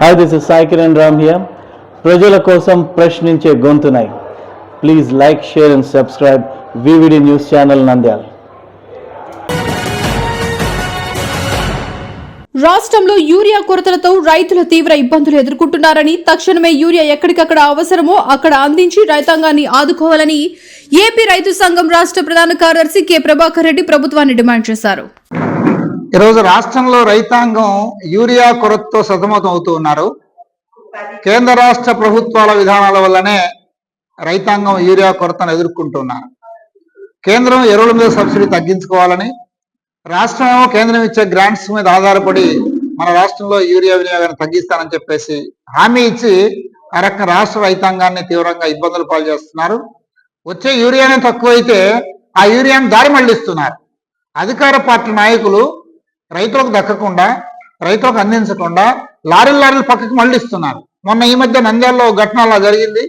Hi this is Sai Kiran Ram here ప్రజల కోసం ప్రశ్నించే గొంతునై. Please like share and subscribe VVD news channel Nandyal రాష్ట్రంలో urea కొరతలతో రైతులు తీవ్ర ఇబ్బందులు ఎదుర్కొంటున్నారని తక్షణమే యూరియా ఎక్కడికక్కడ అవసరమో అక్కడ అందించి రైతాంగాన్ని ఆదుకోవాలని ఏపీ రైతు సంఘం రాష్ట్ర ప్రధాన కార్యదర్శి కె ప్రభాకర్ రెడ్డి ప్రభుత్వాన్ని డిమాండ్ చేశారు. ఈరోజు రాష్ట్రంలో రైతాంగం యూరియా కొరతతో సతమతం అవుతూ ఉన్నారు. కేంద్ర రాష్ట్ర ప్రభుత్వాల విధానాల వల్లనే రైతాంగం యూరియా కొరతను ఎదుర్కొంటున్నారు. కేంద్రం ఎరువుల మీద సబ్సిడీ తగ్గించుకోవాలని రాష్ట్రం కేంద్రం ఇచ్చే గ్రాంట్స్ మీద ఆధారపడి మన రాష్ట్రంలో యూరియా వినియోగాన్ని తగ్గిస్తానని చెప్పేసి హామీ ఇచ్చి ఆ రకంగా రాష్ట్ర రైతాంగాన్ని తీవ్రంగా ఇబ్బందులు పాలు చేస్తున్నారు. వచ్చే యూరియానే తక్కువైతే ఆ యూరియాను దారి మళ్ళిస్తున్నారు అధికార పార్టీ నాయకులు రైతులకు దక్కకుండా రైతులకు అందించకుండా లారీలు లారీలు పక్కకి మళ్ళిస్తున్నారు. మొన్న ఈ మధ్య నంద్యాలలో ఘటన అలా జరిగింది.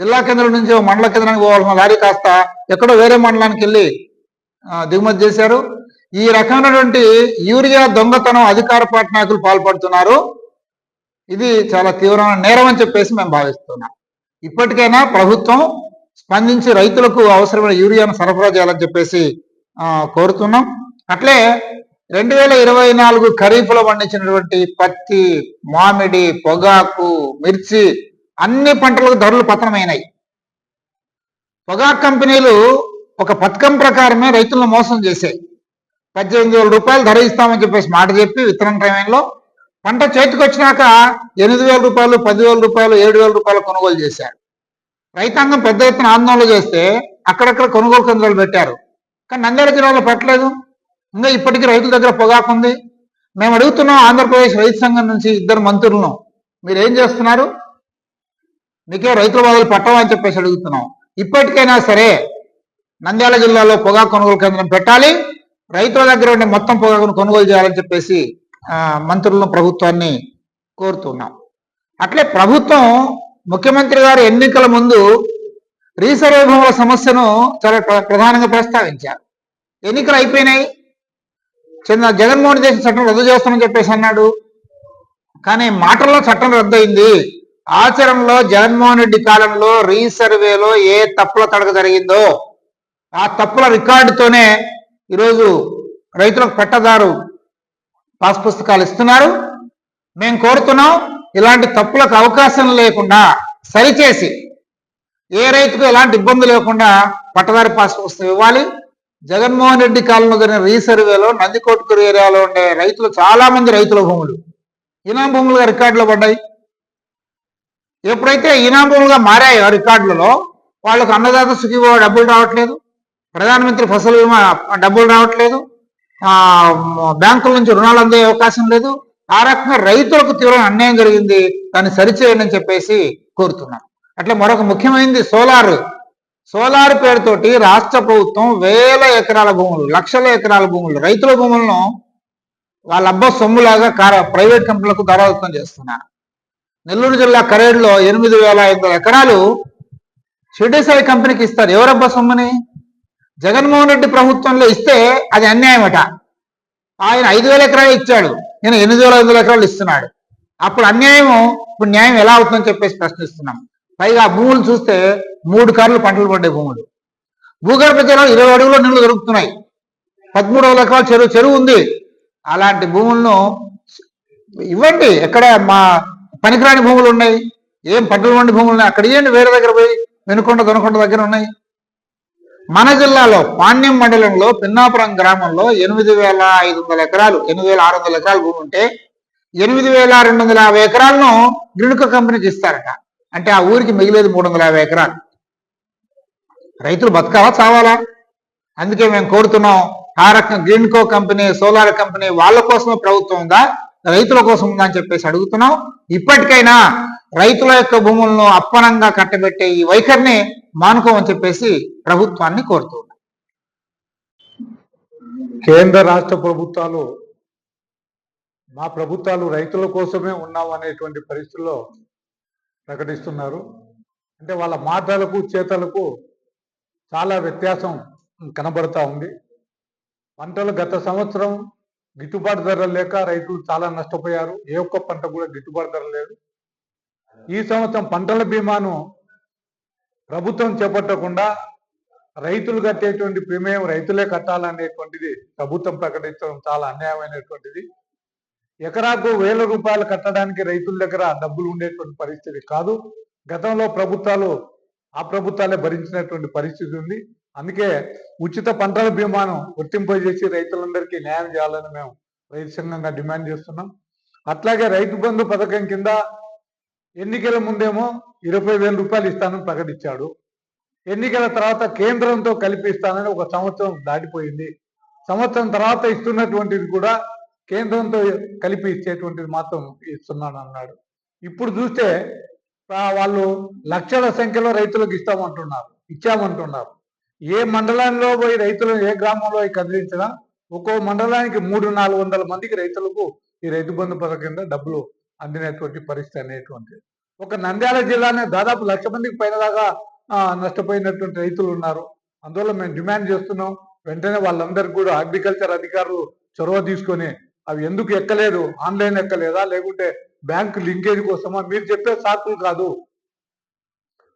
జిల్లా కేంద్రం నుంచి మండల కేంద్రానికి పోవాల్సిన లారీ కాస్త ఎక్కడో వేరే మండలానికి వెళ్ళి దిగుమతి చేశారు. ఈ రకమైనటువంటి యూరియా దొంగతనం అధికార పార్టీ నాయకులు పాల్పడుతున్నారు. ఇది చాలా తీవ్రమైన నేరం అని చెప్పేసి మేము భావిస్తున్నాం. ఇప్పటికైనా ప్రభుత్వం స్పందించి రైతులకు అవసరమైన యూరియాను సరఫరా చేయాలని చెప్పేసి కోరుతున్నాం. అట్లే రెండు వేల ఇరవై నాలుగు ఖరీఫ్లో పండించినటువంటి పత్తి మామిడి పొగాకు మిర్చి అన్ని పంటలకు ధరలు పతనమైనాయి. పొగాకు కంపెనీలు ఒక పథకం ప్రకారమే రైతులను మోసం చేశాయి. పద్దెనిమిది వేల రూపాయలు ధర ఇస్తామని చెప్పేసి మాట చెప్పి విత్తనం టైంలో పంట చేతికి వచ్చినాక ఎనిమిది వేల రూపాయలు పదివేల రూపాయలు ఏడు వేల రూపాయలు కొనుగోలు చేశారు. రైతాంగం పెద్ద ఎత్తున ఆందోళన చేస్తే అక్కడక్కడ కొనుగోలు కేంద్రాలు పెట్టారు. కానీ నంద్యాల జిల్లాలో పెట్టలేదు. ఇంకా ఇప్పటికీ రైతుల దగ్గర పొగాకు ఉంది. మేము అడుగుతున్నాం ఆంధ్రప్రదేశ్ రైతు సంఘం నుంచి ఇద్దరు మంత్రులను. మీరు ఏం చేస్తున్నారు? మీకే రైతుల బాధలు పట్టవని చెప్పేసి అడుగుతున్నాం. ఇప్పటికైనా సరే నంద్యాల జిల్లాలో పొగాకు కొనుగోలు కేంద్రం పెట్టాలి. రైతుల దగ్గర ఉండే మొత్తం పొగాకును కొనుగోలు చేయాలని చెప్పేసి మంత్రులను ప్రభుత్వాన్ని కోరుతున్నాం. అట్లే ప్రభుత్వం ముఖ్యమంత్రి గారు ఎన్నికల ముందు రీసర్వే భూముల సమస్యను చాలా ప్ర- ప్రధానంగా ప్రస్తావించారు. ఎన్నికలు అయిపోయినాయి. చిన్న జగన్మోహన్ చేసిన చట్టం రద్దు చేస్తామని చెప్పేసి అన్నాడు. కానీ మాటల్లో చట్టం రద్దయింది. ఆచరణలో జగన్మోహన్ రెడ్డి కాలంలో రీసర్వేలో ఏ తప్పుల తడక జరిగిందో ఆ తప్పుల రికార్డుతోనే ఈరోజు రైతులకు పట్టదారు పాస్ పుస్తకాలు ఇస్తున్నారు. మేము కోరుతున్నాం ఇలాంటి తప్పులకు అవకాశం లేకుండా సరిచేసి ఏ రైతుకు ఎలాంటి ఇబ్బంది లేకుండా పట్టదారి పాస్ పుస్తకం ఇవ్వాలి. జగన్మోహన్ రెడ్డి కాలంలో జరిగిన రీసర్వేలో నందికోట్కూరు ఏరియాలో ఉండే రైతులు చాలా మంది రైతుల భూములు. ఇనాం భూములుగా రికార్డులో పడ్డాయి. ఎప్పుడైతే ఇనాం భూములుగా మారాయో రికార్డులలో వాళ్ళకు అన్నదాత సుఖీభావ డబ్బులు రావట్లేదు. ప్రధానమంత్రి ఫసల్ బీమా డబ్బులు రావట్లేదు. బ్యాంకుల నుంచి రుణాలు అందే అవకాశం లేదు. ఆ రకంగా రైతులకు తీవ్రమైన అన్యాయం జరిగింది. దాన్ని సరిచేయండి అని చెప్పేసి కోరుతున్నాను. అట్లా మరొక ముఖ్యమైనది సోలార్. సోలార్ పేరుతోటి రాష్ట్ర ప్రభుత్వం వేల ఎకరాల భూములు లక్షల ఎకరాల భూములు రైతుల భూములను వాళ్ళ అబ్బ సొమ్ములాగా కార ప్రైవేట్ కంపెనీలకు దారాదత్తం చేస్తున్నారు నెల్లూరు జిల్లా కరేడులో ఎనిమిది వేల ఐదు ఎకరాలు షిర్డీ కంపెనీకి ఇస్తారు. ఎవరబ్బా సొమ్ముని? జగన్మోహన్ రెడ్డి ప్రభుత్వంలో ఇస్తే అది అన్యాయమట. ఆయన ఐదు వేల ఎకరాలు ఇచ్చాడు. నేను ఎనిమిది వేల ఐదు ఎకరాలు ఇస్తున్నాడు. అప్పుడు అన్యాయం ఇప్పుడు న్యాయం ఎలా అవుతుందని చెప్పేసి ప్రశ్నిస్తున్నాం. పైగా భూములు చూస్తే మూడు కార్లు పంటలు పడ్డాయి భూములు. భూగర్భ జలాలు ఇరవై అడుగులో నీళ్ళు దొరుకుతున్నాయి. పదమూడు ఎకరాల చెరువు చెరువు ఉంది. అలాంటి భూములను ఇవ్వండి. ఎక్కడ మా పనికిరాని భూములు ఉన్నాయి. ఏం పంటలు వండి భూములు ఉన్నాయి? అక్కడ ఏంటి వేరే దగ్గర పోయి వెనుకొండ దొనకొండ దగ్గర ఉన్నాయి. మన జిల్లాలో పాణ్యం మండలంలో పిన్నాపురం గ్రామంలో ఎనిమిది వేల ఐదు వందల ఎకరాలు ఎనిమిది వేల ఆరు వందల ఎకరాలు భూమి ఉంటే ఎనిమిది వేల రెండు వందల యాభై ఎకరాలను గ్రినుక కంపెనీకి ఇస్తారట. అంటే ఆ ఊరికి మిగిలేదు మూడు వందల యాభై ఎకరాలు. రైతులు బతకాలా చావాలా అందుకే మేము కోరుతున్నాం ఆ రకం గ్రీన్కో కంపెనీ సోలార్ కంపెనీ వాళ్ళ కోసమే ప్రభుత్వం ఉందా రైతుల కోసం ఉందా అని చెప్పేసి అడుగుతున్నాం. ఇప్పటికైనా రైతుల యొక్క భూములను అప్పనంగా కట్టబెట్టే ఈ వైఖరిని మానుకోమని చెప్పేసి ప్రభుత్వాన్ని కోరుతున్నాం కేంద్ర రాష్ట్ర ప్రభుత్వాలు మా ప్రభుత్వాలు రైతుల కోసమే ఉన్నాం అనేటువంటి పరిస్థితుల్లో ప్రకటిస్తున్నారు. అంటే వాళ్ళ మాటలకు చేతలకు చాలా వ్యత్యాసం కనబడతా ఉంది. పంటలు గత సంవత్సరం గిట్టుబాటు ధర లేక రైతులు చాలా నష్టపోయారు. ఏ ఒక్క పంట కూడా గిట్టుబాటు ధర లేదు. ఈ సంవత్సరం పంటల బీమాను ప్రభుత్వం చేపట్టకుండా రైతులు కట్టేటువంటి ప్రీమియం రైతులే కట్టాలనేటువంటిది ప్రభుత్వం ప్రకటించడం చాలా అన్యాయమైనటువంటిది. ఎకరాకు వేల రూపాయలు కట్టడానికి రైతుల దగ్గర డబ్బులు ఉండేటువంటి పరిస్థితి కాదు. గతంలో ప్రభుత్వాలు ఆ ప్రభుత్వాలే భరించినటువంటి పరిస్థితి ఉంది. అందుకే ఉచిత పంటల బీమాను వర్తింపజేసి రైతులందరికీ న్యాయం చేయాలని మేము రైతు సంఘంగా డిమాండ్ చేస్తున్నాం. అట్లాగే రైతు బంధు పథకం కింద ఎన్నికల ముందేమో ఇరవై వేల రూపాయలు ఇస్తానని ప్రకటించాడు. ఎన్నికల తర్వాత కేంద్రంతో కలిపి ఇస్తానని ఒక సంవత్సరం దాటిపోయింది. సంవత్సరం తర్వాత ఇస్తున్నటువంటిది కూడా కేంద్రంతో కలిపి ఇచ్చేటువంటిది మాత్రం ఇస్తున్నాను అన్నాడు. ఇప్పుడు చూస్తే వాళ్ళు లక్షల సంఖ్యలో రైతులకు ఇస్తామంటున్నారు ఇచ్చామంటున్నారు. ఏ మండలంలో పోయి రైతులు ఏ గ్రామంలో కదిలించినా ఒక్కో మండలానికి మూడు నాలుగు వందల మందికి రైతులకు ఈ రైతు బంధు పథకం కింద డబ్బులు అందినటువంటి పరిస్థితి అనేటువంటిది. ఒక నంద్యాల జిల్లానే దాదాపు లక్ష మందికి పైన దాకా నష్టపోయినటువంటి రైతులు ఉన్నారు. అందువల్ల మేము డిమాండ్ చేస్తున్నాం వెంటనే వాళ్ళందరికీ కూడా అగ్రికల్చర్ అధికారులు చొరవ తీసుకొని అవి ఎందుకు ఎక్కలేదు? ఆన్లైన్ ఎక్కలేదా? లేకుంటే బ్యాంక్ లింకేజ్ కోసమా? మీరు చెప్పే సాకులు కాదు.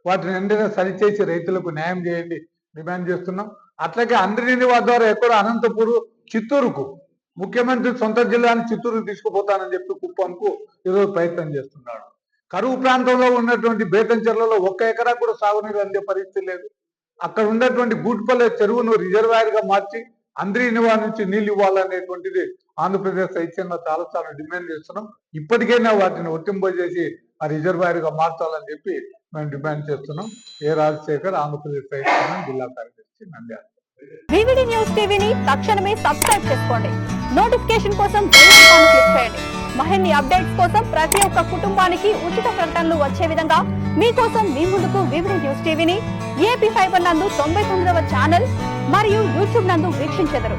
వాటిని వెంటనే సరిచేసి రైతులకు న్యాయం చేయండి. డిమాండ్ చేస్తున్నాం. అట్లాగే అందరినీ వారి ద్వారా ఎక్కడ అనంతపూర్ చిత్తూరుకు ముఖ్యమంత్రి సొంత జిల్లాని చిత్తూరుకు తీసుకుపోతానని చెప్పి కుప్పంకు ఈరోజు ప్రయత్నం చేస్తున్నాడు. కరువు ప్రాంతంలో ఉన్నటువంటి బేతంచెర్లలో ఒక్క ఎకరా కూడా సాగునీరు అందే పరిస్థితి లేదు. అక్కడ ఉన్నటువంటి గూడ్పల్లె చెరువును రిజర్వాయర్గా మార్చి అందరి నివా నుంచి నీళ్ళు ఇవ్వాలనేటువంటిది ఆంధ్రప్రదేశ్ ఐక్యంగా చాలా చాలా డిమాండ్ చేస్తున్నాం. ఇప్పటికైనా వాటిని వర్తింపజేసి ఆ రిజర్వాయర్గా మార్చాలని చెప్పి మేము డిమాండ్ చేస్తున్నాం. ఏ రాజశేఖర్ ఆంధ్రప్రదేశ్ ఐక్యంగా జిల్లా కార్యదర్శి నంద్యాల. వివిడి న్యూస్ టీవీని తక్షణమే సబ్స్క్రైబ్ చేసుకోండి. నోటిఫికేషన్ కోసం బెల్ ఐకాన్ క్లిక్ చేయండి. మరిన్ని అప్డేట్స్ కోసం ప్రతి ఒక్క కుటుంబానికి ఉచిత ప్రకటనలు వచ్చే విధంగా మీకోసం మీ ముందుకు వివిడి న్యూస్ టీవీని ఏపీ ఫైబర్ నందు తొంభై తొమ్మిదవ ఛానల్ మరియు యూట్యూబ్ నందు వీక్షించెదరు.